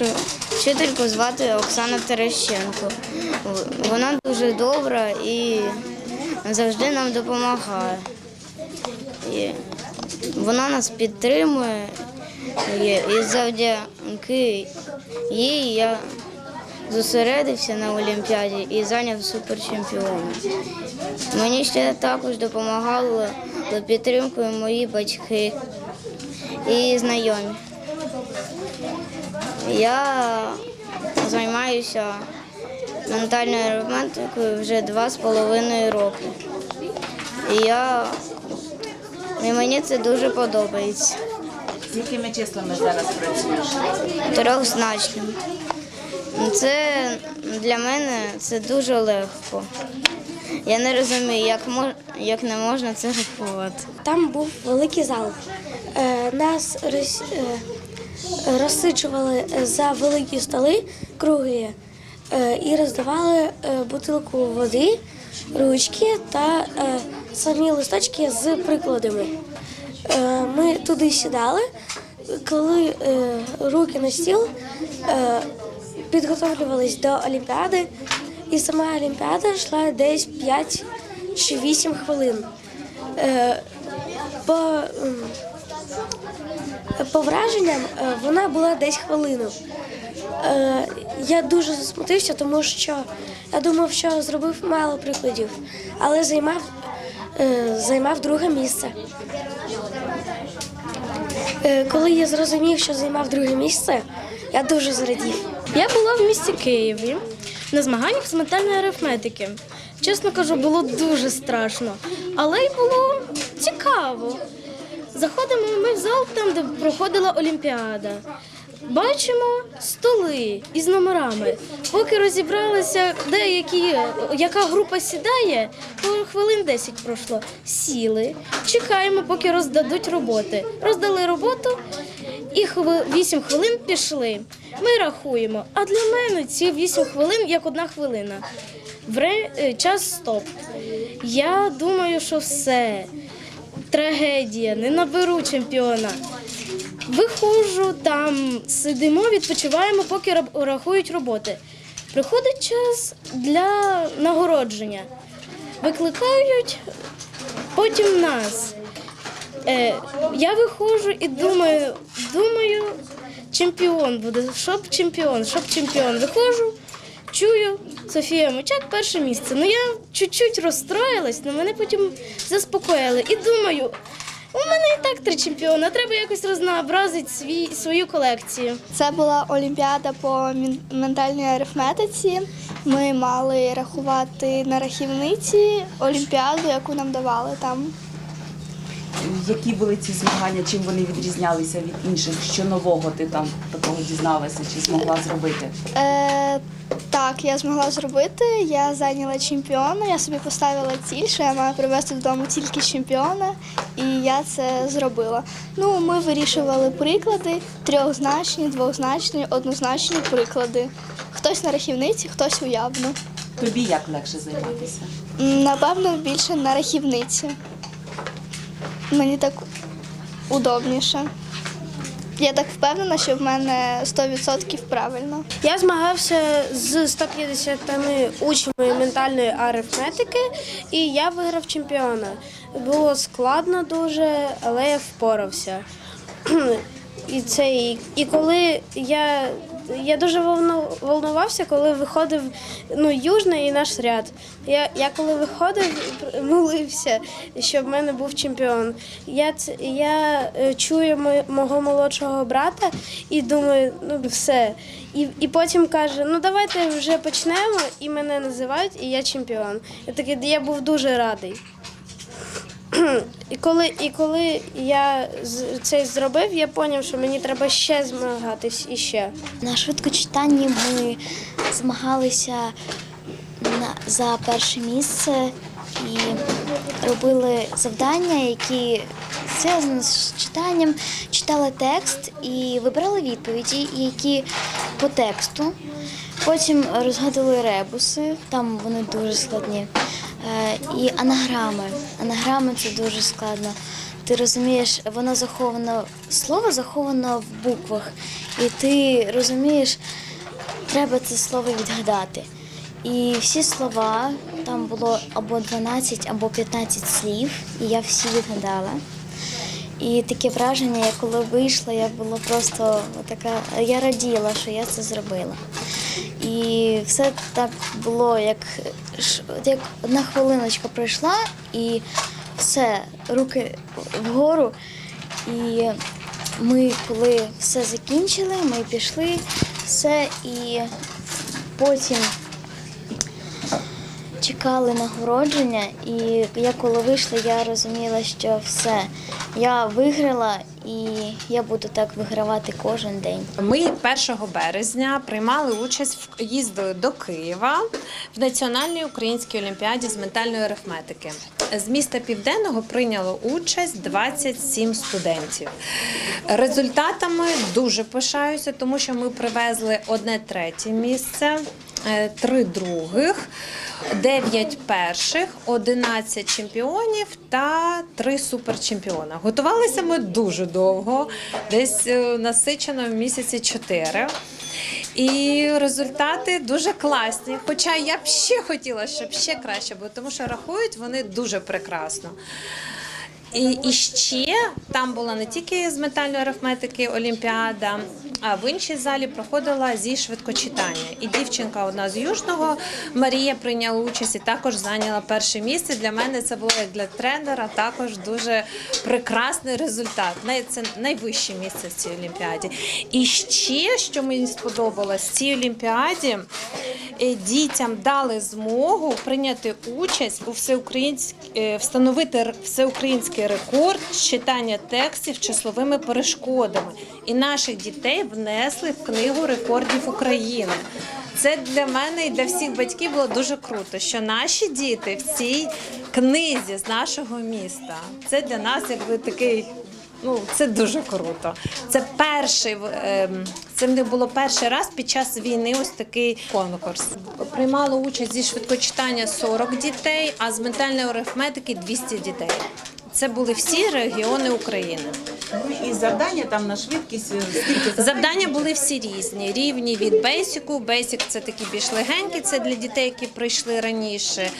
нашу вчительку звати Оксана Терещенко. Вона дуже добра і завжди нам допомагає. І вона нас підтримує. І, завдяки їй я зосередився на Олімпіаді і зайняв суперчемпіона. Мені ще також допомагали підтримкою мої батьки і знайомі. Я займаюся ментальною арифметикою вже два з половиною роки. І я і мені це дуже подобається. З якими числами зараз працюєш? Трьохзначним. Це для мене це дуже легко. Я не розумію, як мож, як не можна це рахувати. Там був великий зал. Е, Нас роз, е, розсичували за великі столи круги е, і роздавали е, бутилку води, ручки та е, самі листочки з прикладами. Е, Ми туди сідали, коли е, руки на стіл, е, підготовлювались до Олімпіади, і сама Олімпіада йшла десь 5 чи 8 хвилин. Е, По, по враженням е, вона була десь хвилину. Е, Я дуже засмутився, тому що я думав, що зробив мало прикладів, але займав, е, займав друге місце. Коли я зрозумів, що займав друге місце, я дуже зрадів. Я була в місті Києві на змаганнях з ментальної арифметики. Чесно кажу, було дуже страшно, але й було цікаво. Заходимо ми в зал, там, де проходила Олімпіада. Бачимо столи із номерами. Поки розібралися, де які, яка група сідає, то хвилин 10 пройшло. Сіли, чекаємо, поки роздадуть роботи. Роздали роботу і 8 хвилин пішли. Ми рахуємо. А для мене ці 8 хвилин як одна хвилина. Вре... е, Час стоп. Я думаю, що все. Трагедія, не наберу чемпіона. Виходжу там, сидимо, відпочиваємо, поки рахують роботи. Приходить час для нагородження. Викликають потім нас. Е, я виходжу і думаю, думаю, чемпіон буде. Щоб чемпіон, щоб чемпіон. Виходжу, чую Софія Мочак перше місце. Ну я чуть-чуть розстроїлась, але мене потім заспокоїли. І думаю, у мене і так три чемпіона, треба якось рознообразити свій, свою колекцію. Це була олімпіада по ментальній арифметиці. Ми мали рахувати на рахівниці олімпіаду, яку нам давали там. Які були ці змагання, чим вони відрізнялися від інших? Що нового ти там такого дізналася чи змогла зробити? Е, так, я змогла зробити. Я зайняла чемпіона. Я собі поставила ціль, що я маю привезти додому тільки чемпіона, і я це зробила. Ну, ми вирішували приклади: трьохзначні, двозначні, однозначні приклади. Хтось на рахівниці, хтось уявно. Тобі як легше займатися? Напевно, більше на рахівниці. Мені так удобніше. Я так впевнена, що в мене 100% правильно. Я змагався з 150 учнями ментальної арифметики, і я виграв чемпіона. Було складно дуже, але я впорався. І це і, коли я, я дуже волну- волнувався, коли виходив ну, южний і наш ряд. Я, я коли виходив, молився, щоб в мене був чемпіон. Я, я е, чую мого молодшого брата і думаю, ну все. І, і потім каже: ну давайте вже почнемо, і мене називають, і я чемпіон. Я такий, я був дуже радий. І коли, і коли я це зробив, я зрозумів, що мені треба ще змагатись і ще. На швидкочитанні ми змагалися за перше місце і робили завдання, які зв'язані з читанням, читали текст і вибирали відповіді, які по тексту. Потім розгадували ребуси, там вони дуже складні. Е, І анаграми. Анаграми це дуже складно. ти розумієш, воно заховано, слово заховано в буквах, і ти розумієш, треба це слово відгадати. І всі слова, там було або 12, або 15 слів, і я всі відгадала. І таке враження, я коли вийшла, я була просто така, я раділа, що я це зробила. І все так було, як, як одна хвилиночка пройшла, і все, руки вгору. І ми, коли все закінчили, ми пішли, все, і потім чекали нагородження, і я коли вийшла, я розуміла, що все, я виграла і я буду так вигравати кожен день. Ми 1 березня приймали участь в їздили до Києва в Національній українській олімпіаді з ментальної арифметики. З міста Південного прийняло участь 27 студентів. Результатами дуже пишаюся, тому що ми привезли одне третє місце. е, Три других, дев'ять перших, 11 чемпіонів та три суперчемпіона. Готувалися ми дуже довго, десь е, насичено в місяці чотири. І результати дуже класні. Хоча я б ще хотіла, щоб ще краще було, тому що рахують вони дуже прекрасно. І, ще там була не тільки з метальної арифметики Олімпіада, а в іншій залі проходила зі швидкочитання. І дівчинка одна з Южного Марія прийняла участь і також зайняла перше місце. Для мене це було як для тренера також дуже прекрасний результат. Це найвище місце в цій олімпіаді. І ще, що мені сподобалось, в цій олімпіаді дітям дали змогу прийняти участь у всеукраїнській встановити всеукраїнський рекорд читання текстів числовими перешкодами. І наших дітей внесли в книгу рекордів України. Це для мене і для всіх батьків було дуже круто, що наші діти в цій книзі з нашого міста. Це для нас якби такий Ну, це дуже круто. Це перший ем, це не було перший раз під час війни. Ось такий конкурс. Приймало участь зі швидкочитання 40 дітей, а з ментальної арифметики 200 дітей. Це були всі регіони України. І завдання там на швидкість е, Завдання були всі різні, рівні від бейсіку. Бейсік це такі більш легенькі, це для дітей, які прийшли раніше.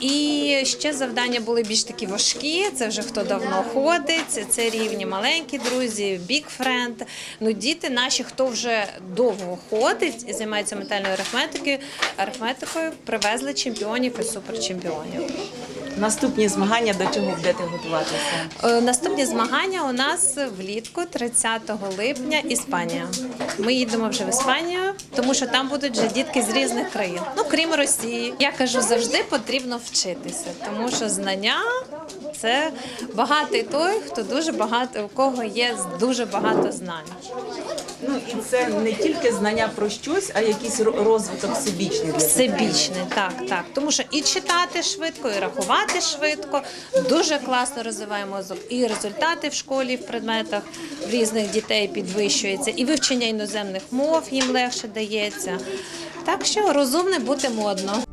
І ще завдання були більш такі важкі. Це вже хто давно ходить. Це, рівні маленькі друзі, big friend. Ну, діти наші, хто вже довго ходить і займається ментальною арифметикою, арифметикою, привезли чемпіонів і суперчемпіонів. Наступні змагання до чого будете готуватися? Е, Наступні змагання у нас влітку, 30 липня, Іспанія. Ми їдемо вже в Іспанію, тому що там будуть вже дітки з різних країн, ну крім Росії. Я кажу, завжди потрібно вчитися, тому що знання це багатий той, хто дуже багато у кого є дуже багато знань. Ну і це не тільки знання про щось, а якийсь розвиток всебічний для Всебічне, так, так. Тому що і читати швидко, і рахувати швидко. Дуже класно розвиває мозок. І результати в школі в предметах в різних дітей підвищуються, і вивчення іноземних мов їм легше дається. Так що розумне бути модно.